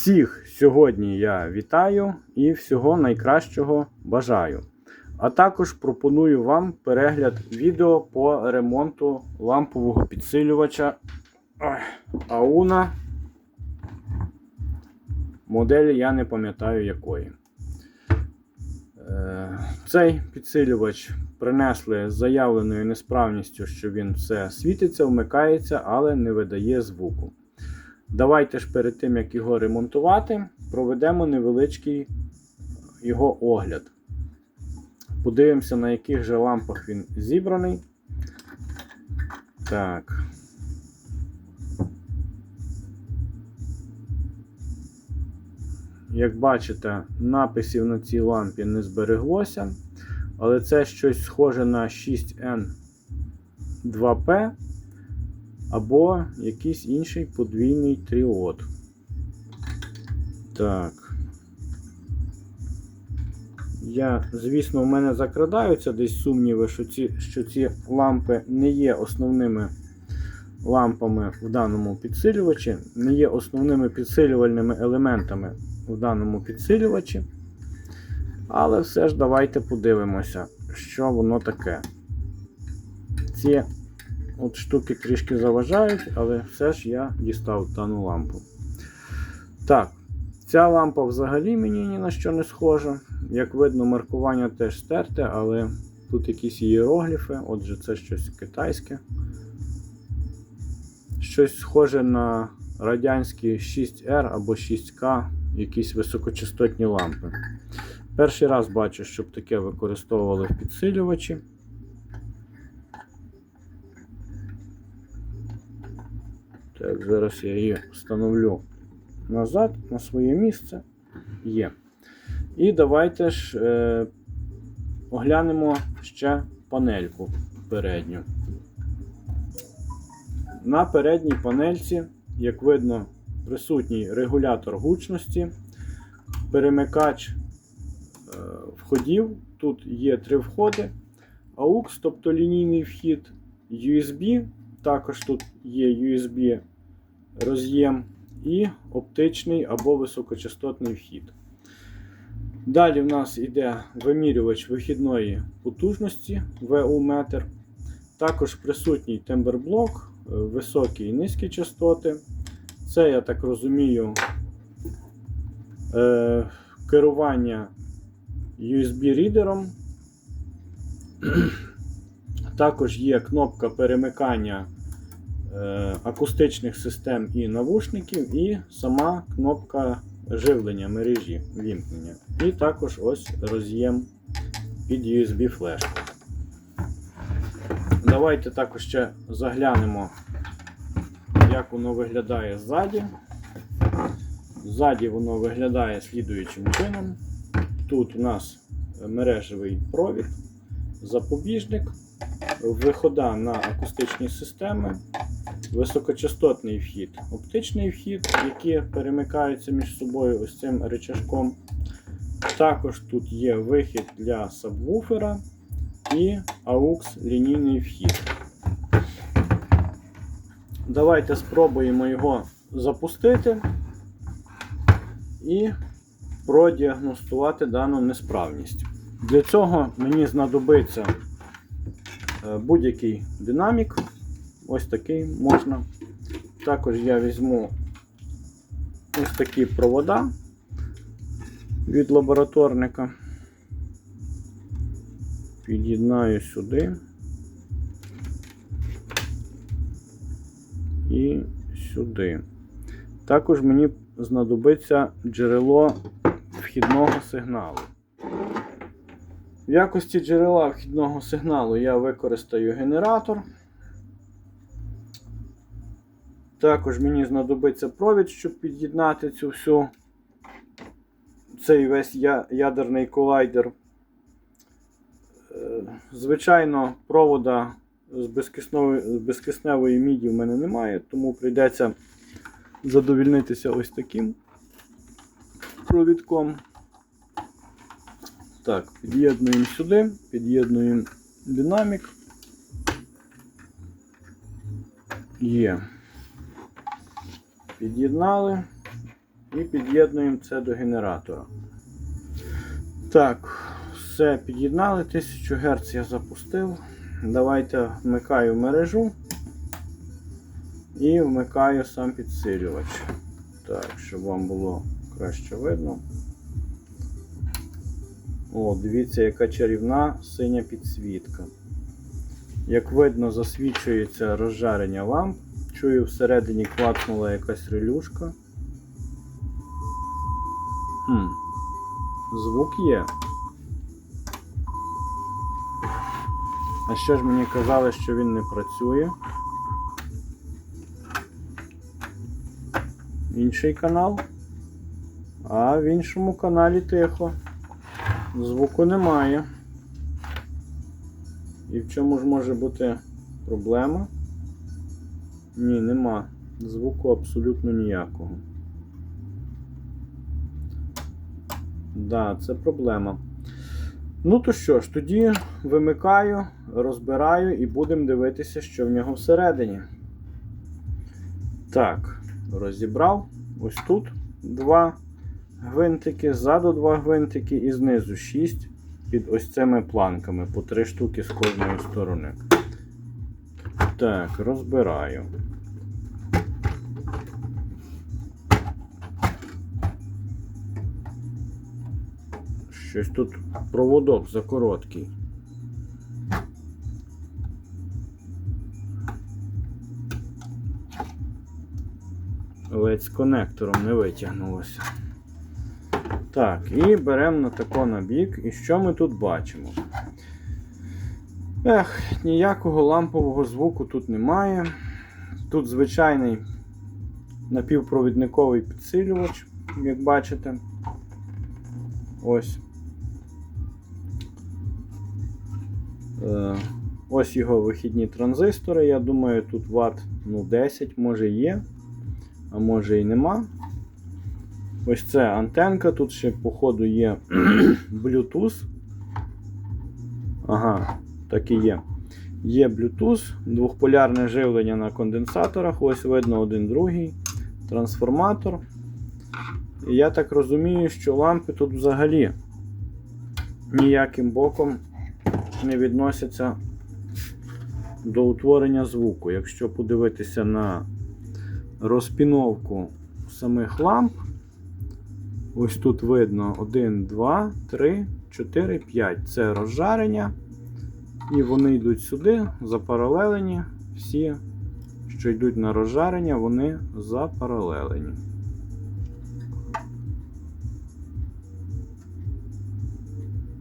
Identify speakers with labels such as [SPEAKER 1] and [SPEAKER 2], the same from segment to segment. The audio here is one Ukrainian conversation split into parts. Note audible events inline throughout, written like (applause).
[SPEAKER 1] Всіх сьогодні я вітаю і всього найкращого бажаю. А також пропоную вам перегляд відео по ремонту лампового підсилювача Ауна. Моделі я не пам'ятаю якої. Е, Цей підсилювач принесли з заявленою несправністю, що він все світиться, вмикається, але не видає звуку. Давайте ж перед тим, як його ремонтувати, проведемо невеличкий його огляд. Подивимося, на яких же лампах він зібраний. Так. Як бачите, написів на цій лампі не збереглося, але це щось схоже на 6N2P або якийсь інший подвійний тріод. Так. Я, звісно, в мене закрадаються десь сумніви, що ці, що ці лампи не є основними лампами в даному підсилювачі, не є основними підсилювальними елементами в даному підсилювачі. Але все ж давайте подивимося, що воно таке. Ці от штуки трішки заважають, але все ж я дістав дану лампу. Так, ця лампа взагалі мені ні на що не схожа. Як видно, маркування теж стерте, але тут якісь ієрогліфи, отже, це щось китайське. Щось схоже на радянські 6R або 6К, якісь високочастотні лампи. Перший раз бачу, щоб таке використовували в підсилювачі. Так, зараз я її встановлю назад на своє місце. Є. І давайте ж е, оглянемо ще панельку передню. На передній панельці, як видно, присутній регулятор гучності, перемикач е, входів. Тут є три входи. AUX, тобто лінійний вхід, USB, також тут є USB роз'єм і оптичний або високочастотний вхід. Далі в нас йде вимірювач вихідної потужності VU-метр. Також присутній темберблок, е, високі і низькі частоти. Це, я так розумію, е, керування USB-рідером. Також є кнопка перемикання е, акустичних систем і навушників, і сама кнопка живлення мережі вімкнення. І також ось роз'єм під USB флешку. Давайте також ще заглянемо, як воно виглядає ззаді. Ззаді воно виглядає слідуючим чином. Тут у нас мережевий провід, запобіжник, вихода на акустичні системи, високочастотний вхід, оптичний вхід, які перемикаються між собою ось цим речашком. Також тут є вихід для сабвуфера і AUX лінійний вхід. Давайте спробуємо його запустити і продіагностувати дану несправність. Для цього мені знадобиться будь-який динамік. Ось такий можна. Також я візьму ось такі провода від лабораторника. Під'єднаю сюди і сюди. Також мені знадобиться джерело вхідного сигналу. В якості джерела вхідного сигналу я використаю генератор. Також мені знадобиться провід, щоб під'єднати цю всю цей весь ядерний колайдер. Е, Звичайно, провода з безкиснової, з безкисневої міді в мене немає, тому прийдеться задовільнитися ось таким провідком. Так, під'єднуємо сюди, під'єднуємо динамік. Є. Під'єднали. і під'єднуємо це до генератора. Так, все під'єднали, 1000 Гц я запустив. Давайте вмикаю мережу і вмикаю сам підсилювач. Так, щоб вам було краще видно. О, дивіться, яка чарівна синя підсвітка. Як видно, засвічується розжарення ламп. Чую, всередині клацнула якась релюшка. Хм. Звук є. А ще ж мені казали, що він не працює. Інший канал. А в іншому каналі тихо. Звуку немає. І в чому ж може бути проблема? Ні, нема. Звуку абсолютно ніякого. Да, це проблема. Ну то що ж, тоді вимикаю, розбираю і будемо дивитися, що в нього всередині. Так, розібрав. Ось тут два гвинтики, ззаду два гвинтики і знизу 6 під ось цими планками по три штуки з кожної сторони. Так, розбираю. Щось тут проводок закороткий. Ледь з конектором не витягнулося. Так, і беремо на тако на бік. І що ми тут бачимо? Ех, ніякого лампового звуку тут немає. Тут звичайний напівпровідниковий підсилювач, як бачите. Ось. Е, ось його вихідні транзистори. Я думаю, тут ватт ну, 10, може є, а може і нема. Ось це антенка, тут ще, походу, є (clears throat) Bluetooth. Ага, так і є. Є Bluetooth, двохполярне живлення на конденсаторах, ось видно один другий, трансформатор. І я так розумію, що лампи тут взагалі ніяким боком не відносяться до утворення звуку. Якщо подивитися на розпіновку самих ламп, ось тут видно 1, 2, 3, 4, 5. Це розжарення. І вони йдуть сюди, запаралелені. Всі, що йдуть на розжарення, вони запаралелені.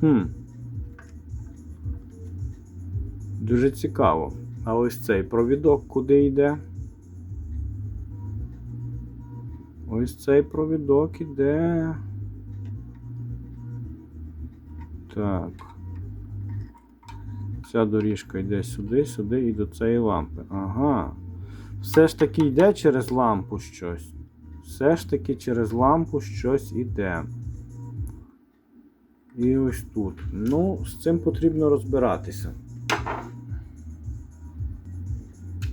[SPEAKER 1] Хм. Дуже цікаво. А ось цей провідок куди йде? Ось цей провідок іде. Так. Ця доріжка йде сюди, сюди і до цієї лампи. Ага. Все ж таки йде через лампу щось. Все ж таки через лампу щось іде. І ось тут. Ну, з цим потрібно розбиратися.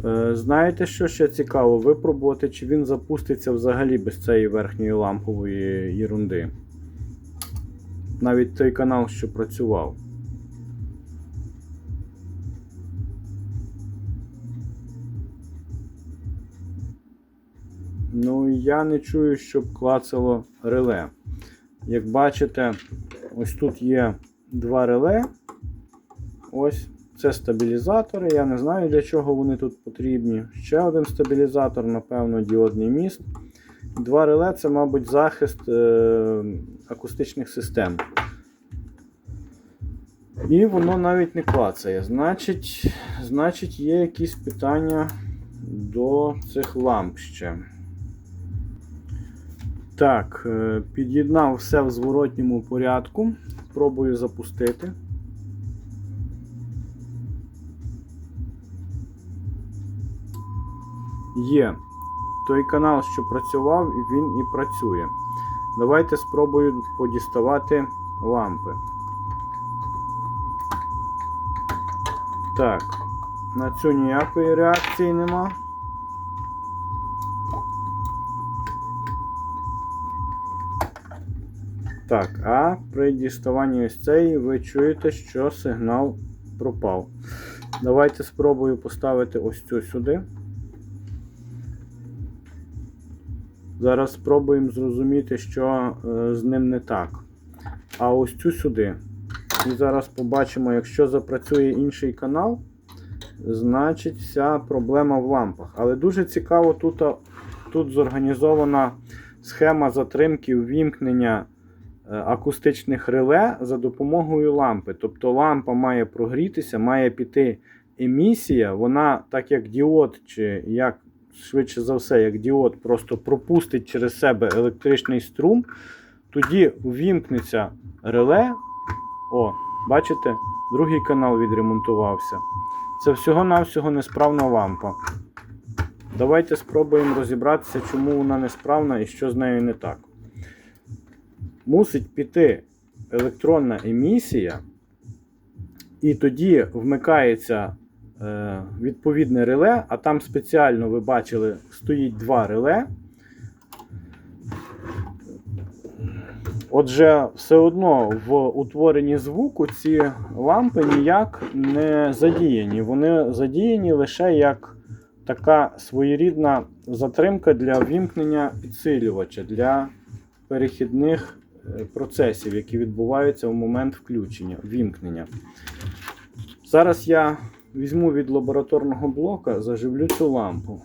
[SPEAKER 1] Е, знаєте, що ще цікаво? Випробувати, чи він запуститься взагалі без цієї верхньої лампової єрунди. Навіть той канал, що працював. Ну, я не чую, щоб клацало реле. Як бачите, ось тут є два реле. Ось це стабілізатори. Я не знаю, для чого вони тут потрібні. Ще один стабілізатор, напевно, діодний міст. Два реле це, мабуть, захист е- акустичних систем. І воно навіть не клацає. Значить, значить, є якісь питання до цих ламп ще. Так, е, під'єднав все в зворотньому порядку. Пробую запустити. Є. Той канал, що працював, він і працює. Давайте спробую подіставати лампи. Так, на цю ніякої реакції нема. Так, а при діставанні ось цієї ви чуєте, що сигнал пропав. Давайте спробую поставити ось цю сюди. Зараз спробуємо зрозуміти, що е, з ним не так. А ось цю сюди. І зараз побачимо, якщо запрацює інший канал, значить вся проблема в лампах. Але дуже цікаво, тут, тут зорганізована схема затримки ввімкнення е, акустичних реле за допомогою лампи. Тобто лампа має прогрітися, має піти емісія, вона, так як діод, чи як швидше за все, як діод, просто пропустить через себе електричний струм, тоді увімкнеться реле. О, бачите, другий канал відремонтувався. Це всього-навсього несправна лампа. Давайте спробуємо розібратися, чому вона несправна і що з нею не так. Мусить піти електронна емісія, і тоді вмикається відповідне реле, а там спеціально ви бачили, стоїть два реле. Отже, все одно в утворенні звуку ці лампи ніяк не задіяні. Вони задіяні лише як така своєрідна затримка для вімкнення підсилювача для перехідних е, процесів, які відбуваються в момент включення, вімкнення. Зараз я візьму від лабораторного блока, заживлю цю лампу.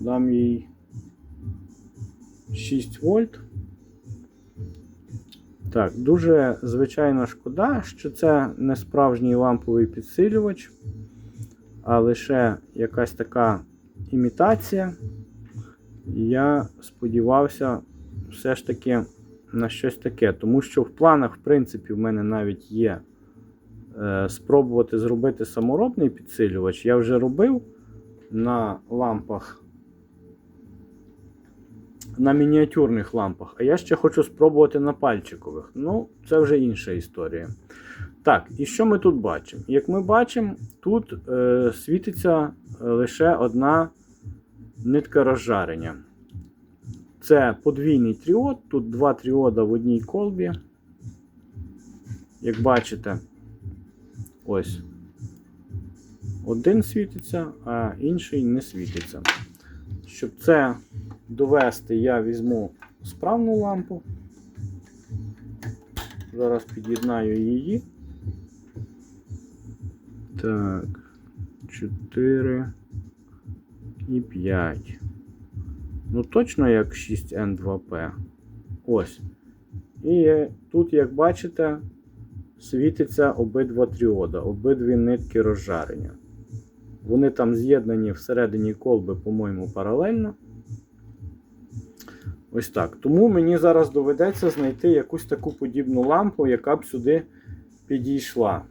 [SPEAKER 1] Дам їй 6 вольт. Так, дуже звичайно шкода, що це не справжній ламповий підсилювач, а лише якась така імітація. Я сподівався все ж таки на щось таке, тому що в планах, в принципі, в мене навіть є спробувати зробити саморобний підсилювач. Я вже робив на лампах на мініатюрних лампах, а я ще хочу спробувати на пальчикових. Ну, це вже інша історія. Так, і що ми тут бачимо? Як ми бачимо, тут е, світиться лише одна нитка розжарення. Це подвійний тріод, тут два тріода в одній колбі. Як бачите, ось один світиться, а інший не світиться. Щоб це довести, я візьму справну лампу. Зараз під'єднаю її. Так, 4 і 5. Ну, точно як 6N2P. Ось. І тут, як бачите, світиться обидва тріода, обидві нитки розжарення. Вони там з'єднані всередині колби, по-моєму, паралельно. Ось так. Тому мені зараз доведеться знайти якусь таку подібну лампу, яка б сюди підійшла.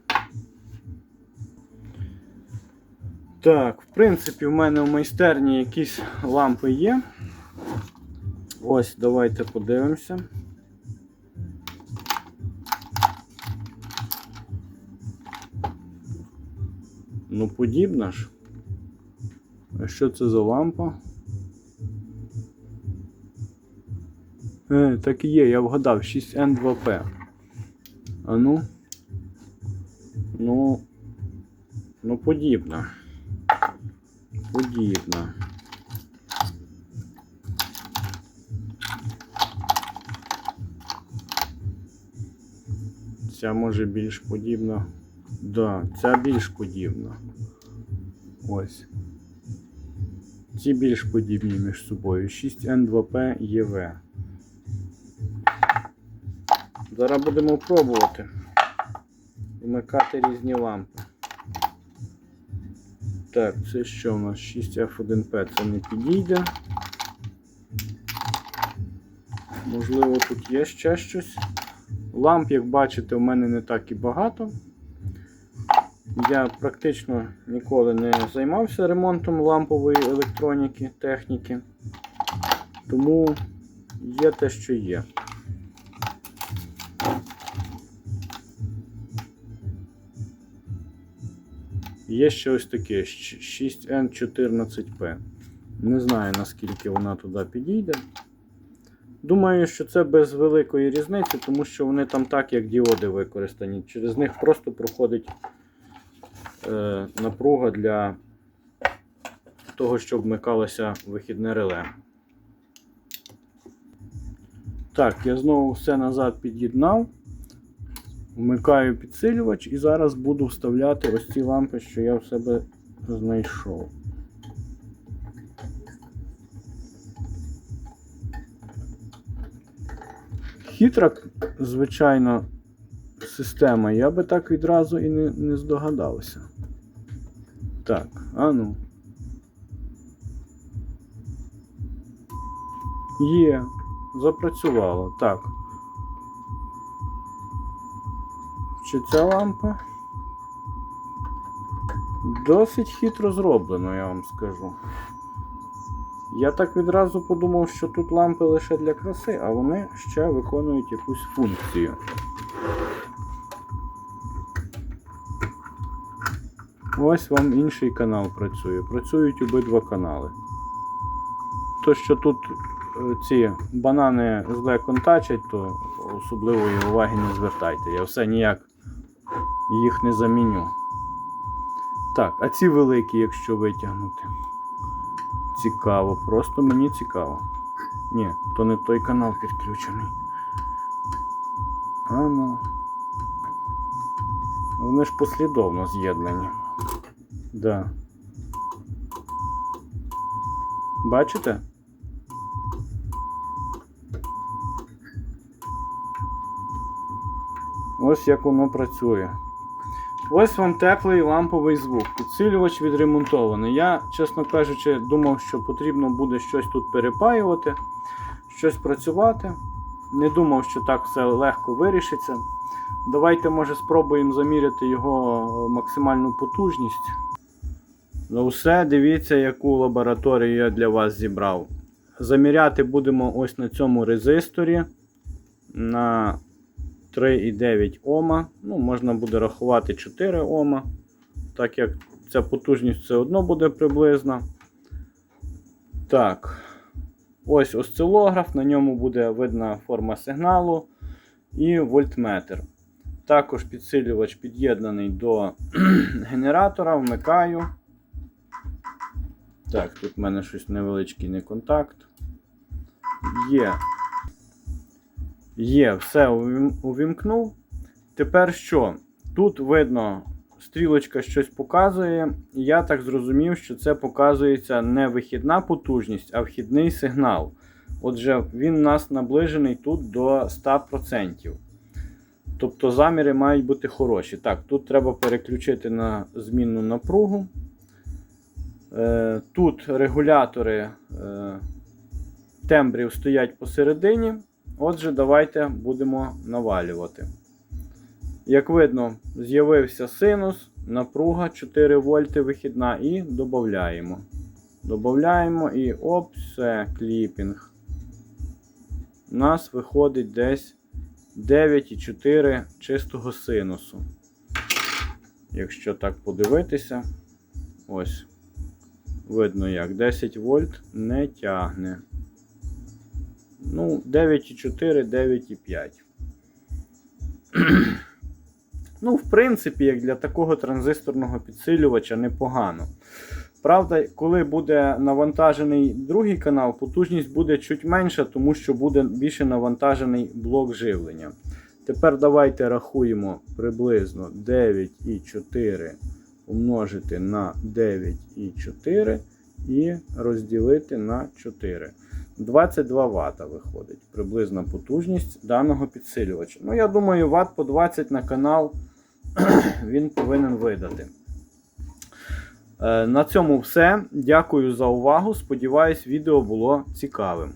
[SPEAKER 1] Так, в принципі, в мене в майстерні якісь лампи є. Ось, давайте подивимося. Ну, подібна ж. А що це за лампа? Е, так і є, я вгадав, 6N2P. А ну. Ну. Ну, подібна. Подібна. Ця може більш подібна. Да, ця більш подібна. Ось. Ці більш подібні між собою. 6N2P EV. Зараз будемо пробувати вмикати різні лампи. Так, це що у нас 6F1P це не підійде. Можливо, тут є ще щось. Ламп, як бачите, у мене не так і багато. Я практично ніколи не займався ремонтом лампової електроніки, техніки. Тому є те, що є. Є ще ось таке 6N14P. Не знаю, наскільки вона туди підійде. Думаю, що це без великої різниці, тому що вони там так, як діоди використані. Через них просто проходить напруга для того, щоб вмикалося вихідне реле. Так, я знову все назад під'єднав. Вмикаю підсилювач і зараз буду вставляти ось ці лампи, що я в себе знайшов. Хитра, звичайно, система. Я би так відразу і не, не здогадався. Так, а ну. Є, запрацювало. Так. Чи ця лампа? Досить хитро зроблено, я вам скажу. Я так відразу подумав, що тут лампи лише для краси, а вони ще виконують якусь функцію. Ось вам інший канал працює. Працюють обидва канали. То, що тут е, ці банани зле контачать, то особливої уваги не звертайте. Я все ніяк їх не заміню. Так, а ці великі, якщо витягнути. Цікаво, просто мені цікаво. Ні, то не той канал підключений. А ну. Вони ж послідовно з'єднані. Да. Бачите? Ось як воно працює. Ось вам теплий ламповий звук. Підсилювач відремонтований. Я, чесно кажучи, думав, що потрібно буде щось тут перепаювати, щось працювати. Не думав, що так все легко вирішиться. Давайте, може, спробуємо заміряти його максимальну потужність. Ну все, дивіться, яку лабораторію я для вас зібрав. Заміряти будемо ось на цьому резисторі на 3,9 Ома. Ну, можна буде рахувати 4 Ома, так як ця потужність все одно буде приблизна. Так, ось осцилограф, на ньому буде видна форма сигналу і вольтметр. Також підсилювач під'єднаний до (clears throat) генератора, вмикаю. Так, тут в мене щось невеличкий неконтакт. Є. Є, все увімкнув. Тепер що? Тут видно, стрілочка щось показує. І я так зрозумів, що це показується не вихідна потужність, а вхідний сигнал. Отже, він у нас наближений тут до 100%. Тобто заміри мають бути хороші. Так, тут треба переключити на змінну напругу. Е, Тут регулятори е, тембрів стоять посередині. Отже, давайте будемо навалювати. Як видно, з'явився синус, напруга 4 вольти вихідна і додаємо. Додаємо і оп, все, кліпінг. У нас виходить десь 9,4 чистого синусу. Якщо так подивитися, ось. Видно як 10 вольт не тягне. Ну, 9,4, 9,5. (clears throat) ну, в принципі, як для такого транзисторного підсилювача непогано. Правда, коли буде навантажений другий канал, потужність буде чуть менша, тому що буде більше навантажений блок живлення. Тепер давайте рахуємо приблизно 9,4 умножити на 9,4 і розділити на 4. 22 Вт виходить приблизна потужність даного підсилювача. Ну, я думаю, Вт по 20 на канал (clears throat) він повинен видати. Е, На цьому все. Дякую за увагу. Сподіваюсь, відео було цікавим.